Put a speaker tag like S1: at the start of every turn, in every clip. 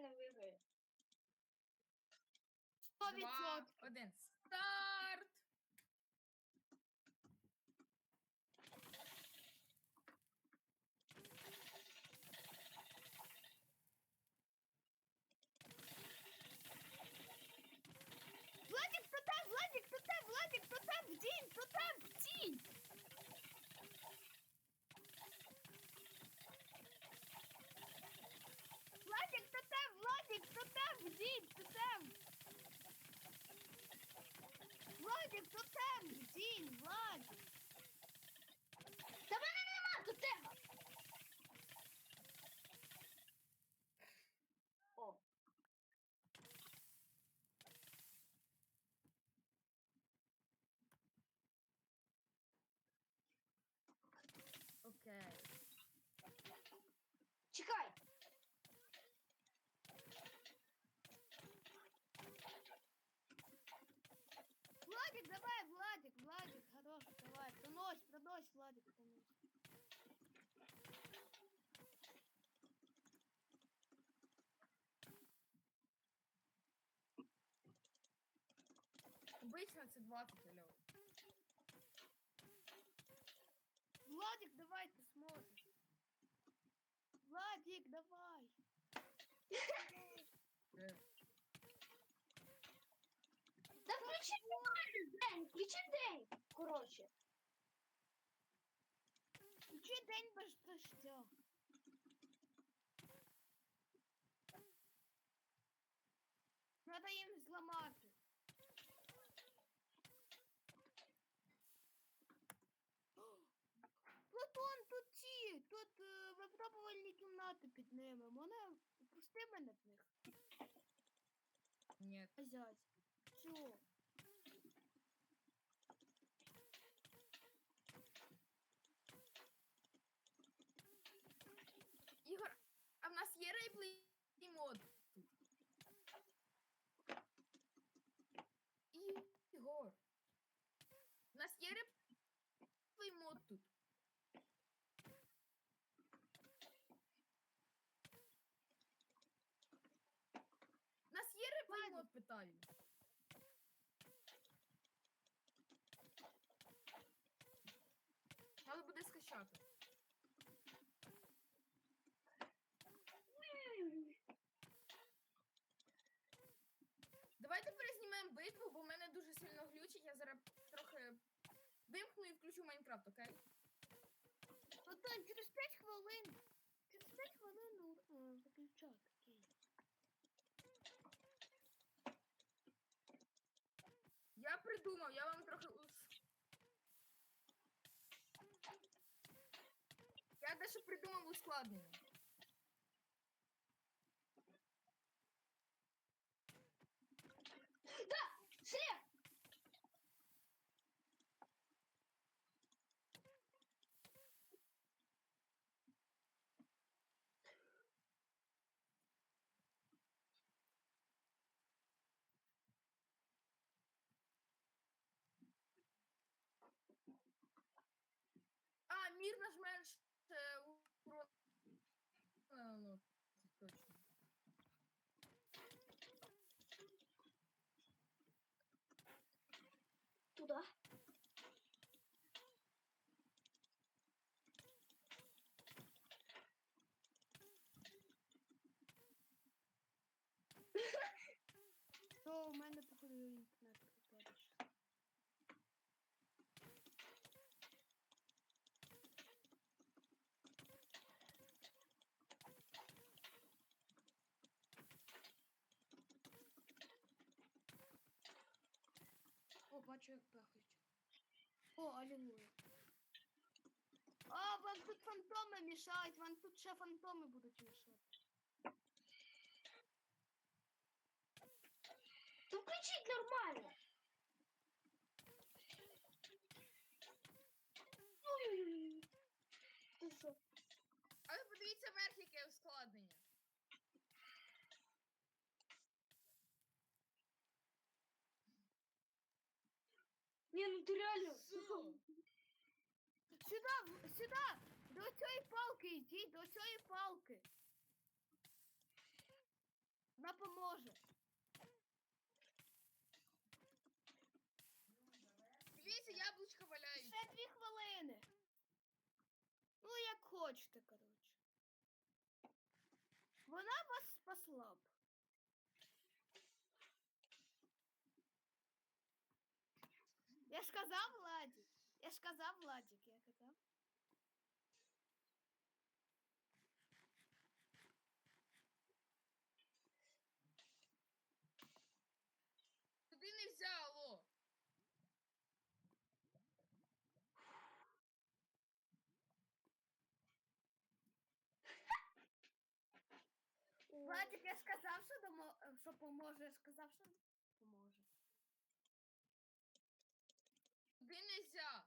S1: мене виграє.
S2: Сто
S3: Два,
S2: відсотків.
S3: один. Старт!
S2: Владик, Владик, хорош, давай, пронось, пронось, Владик, пронось.
S3: Обично це 20 альо.
S2: Владик, давай, ты сможешь. Владик, давай.
S3: Е,
S1: включи день. Коротше.
S2: Включи день без дождя. Надо їм зламати. Платон, тут ці, тут е, випробувальні кімнати під ними. Мене пусти мене в них.
S3: Ні.
S2: Азять. Все.
S3: Ігор, а в нас є рейплей мод тут. Ігор. У нас є реплей мод тут. У нас є питаю. Треба буде скачати. Давайте перезнімемо битву, бо мене дуже сильно глючить. Я зараз трохи вимкну і включу Майнкрафт, окей?
S2: Платон, через 5 хвилин. Через 5 хвилин ну, е, виключати. Окей.
S3: Я придумав, я вам трохи. Я дещо придумав ускладнення.
S1: Да, след.
S3: А, мір наш менш е, урон. Е, Ну, це точно.
S1: Туда.
S2: То у мене походу інтернет пропадеш. Як пахають. О, алілуя. А, вам тут фантоми мішають, вам тут ще фантоми будуть мішати.
S1: То включить нормально. Ой-ой-ой. Ти що?
S3: Але подивіться вверх, яке ускладнення.
S1: Ні, ну ти реально.
S3: Що?
S2: Сюда, в- сюда! До цієї палки йдіть, до цієї палки. допоможе.
S3: Дивіться, яблучка валяють.
S2: Ще дві хвилини. Ну, як хочете, коротше. Вона вас спасла б. Казав, Владик. Я ж казав, Владик, я казав.
S3: Туди не взяло.
S2: Владик, я ж казав, що, домо... що поможе. Я ж казав, що поможе.
S3: Туди не взя.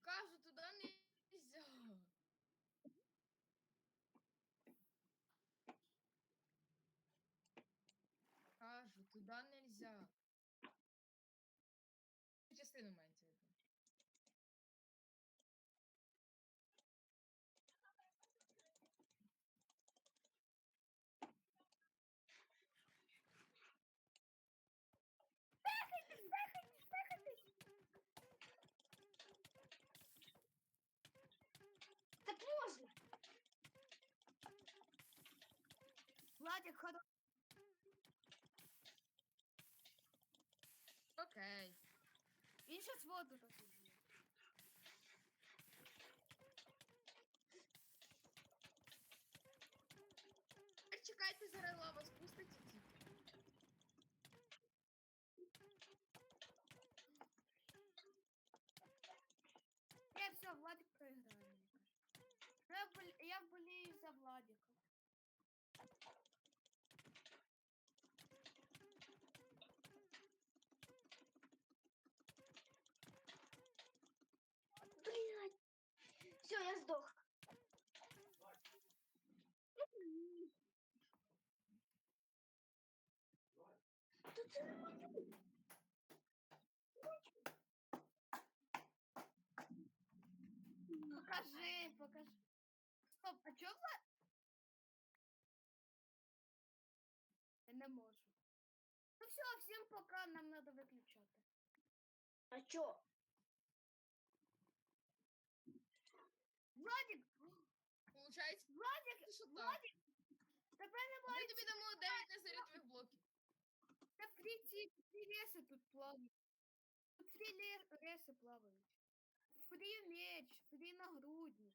S3: Кажу, туди не взя. Кажу, туди нельзя. Частину мається
S2: Владик, хоро...
S3: Окей.
S2: Він щас воду розігріє.
S3: Так чекайте, зараз лава спуститься.
S2: Я все, Владик проіграє, мені кажуть. Ну, Я, бол... я болею за Владика.
S1: Тут це нормально.
S2: Покажи, покажи. Стоп, а чого. Я не можу. Ну все, всім пока, нам надо виключати.
S1: А чё?
S2: Владик,
S3: Получається,
S2: Владик,
S3: що так.
S2: Владик, тебе
S3: Ми
S2: немає.
S3: тобі дамо 9 незарядових блоків.
S2: Це фрі ці фрі реси тут плавають. Тут фрі ле- реси плавають. Фрі меч, фрі нагрудник.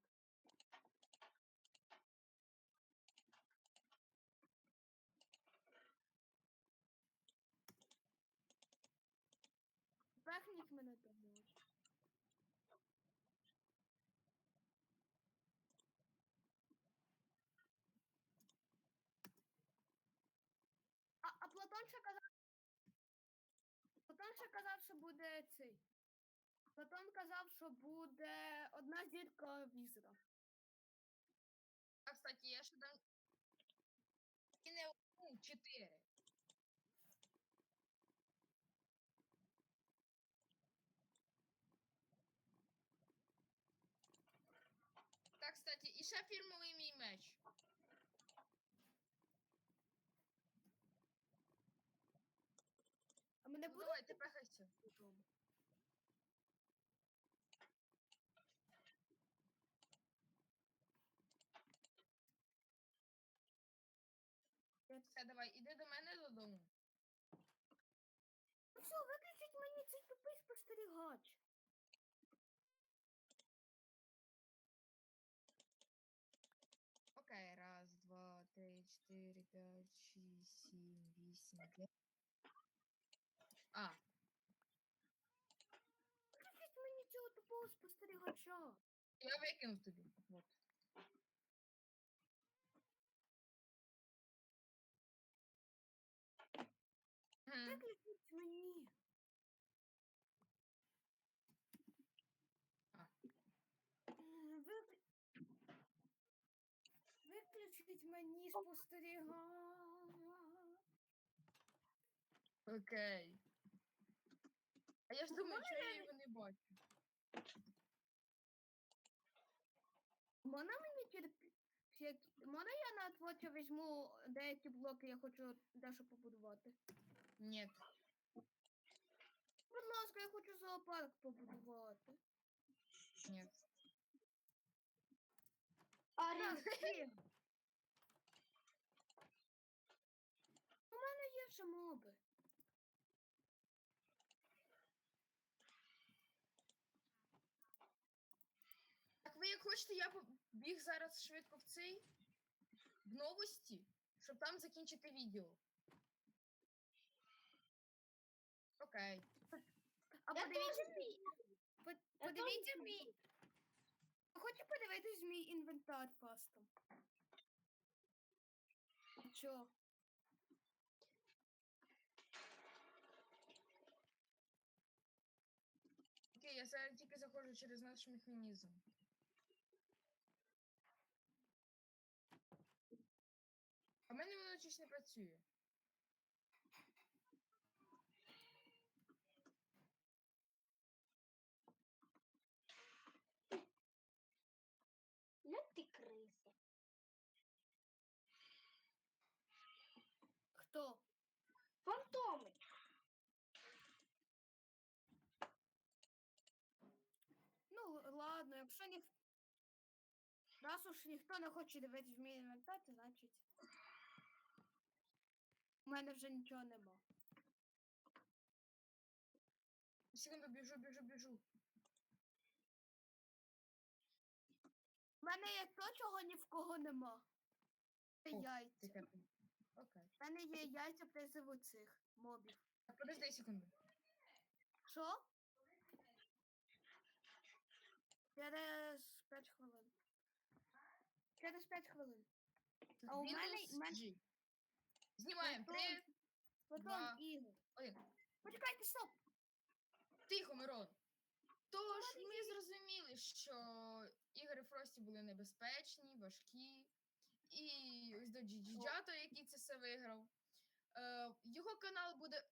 S2: Технік мене допоможе. А, а Платон ще казав. Платон ще казав, що буде цей. Платон казав, що буде одна зірка візера.
S3: А, кстати, я ще дам. І не одну, 4. Так, кстати, і ще фірмовий мій меч.
S2: А мене
S3: Ну,
S2: буде
S3: давай, пехайся.
S2: додому.
S3: Все, давай, іди до мене додому.
S2: Ну все, виключіть мені цей тупий спостерігач.
S3: Окей, раз, два, три, чотири, п'ять, шість, сім, вісім, дев'ять. А,
S2: Виключіть мені цього тупого спостерігача.
S3: я викинув тобі. Вот. Мгм.
S2: Виключіть мені.
S3: А.
S2: М, вик- Виключіть мені спостерігач.
S3: Окей. А я ж думаю, що я його не бачу.
S2: можна мені терпі... Можна я на твочі візьму деякі блоки, я хочу дещо побудувати?
S3: Нет.
S2: Будь ласка, я хочу зоопарк побудувати.
S3: Нет.
S1: А
S2: Так,
S1: рі-
S2: всі. У мене є ще моби.
S3: Ви як хочете, я побіг зараз швидко в цей в новості, щоб там закінчити відео. Окей.
S2: А
S1: Я
S2: подивіться,
S1: теж Я
S2: подивіться
S1: теж
S2: мій. Хочу подивитись мій інвентар фастом. Чо?
S3: Окей, я зараз тільки заходжу через наш механізм. А в щось не працює.
S1: Не ти криса.
S2: Хто?
S1: Фантоми.
S2: Ну, ладно, якщо ніх... Раз уж ніхто не хоче дивитись в мій інвентар, то значить. У мене вже нічого нема.
S3: Секунду, біжу, біжу, біжу.
S2: У мене є то, чого ні в кого нема. Це
S3: О,
S2: яйця.
S3: Окей.
S2: У мене є яйця призиву цих мобів.
S3: Так, подожди секунду.
S2: Що? Через 5 хвилин. Через 5 хвилин. А у мене-
S3: Windows
S2: мене-
S3: G. Знімаємо.
S2: Потім-
S3: Три,
S2: Потім
S3: два.
S2: ігор.
S3: один.
S2: Почекайте, стоп!
S3: Тихо, Мирон. Тож ми зрозуміли, що ігри Фрості були небезпечні, важкі. І ось до Джіджато, який це все виграв. Е, його канал буде.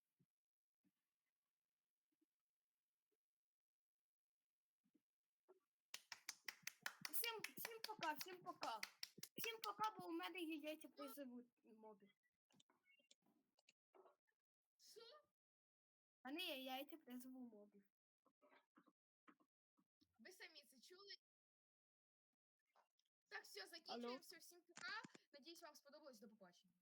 S2: Всім, всім пока, всім пока. Всім пока, бо у мене є яйця призиву мобів.
S3: Що?
S2: У мене є яйця призову мобів.
S3: Ви самі це чули? Так, все, закінчуємо. Все, всім пока. Надіюсь, вам сподобалось. До побачення.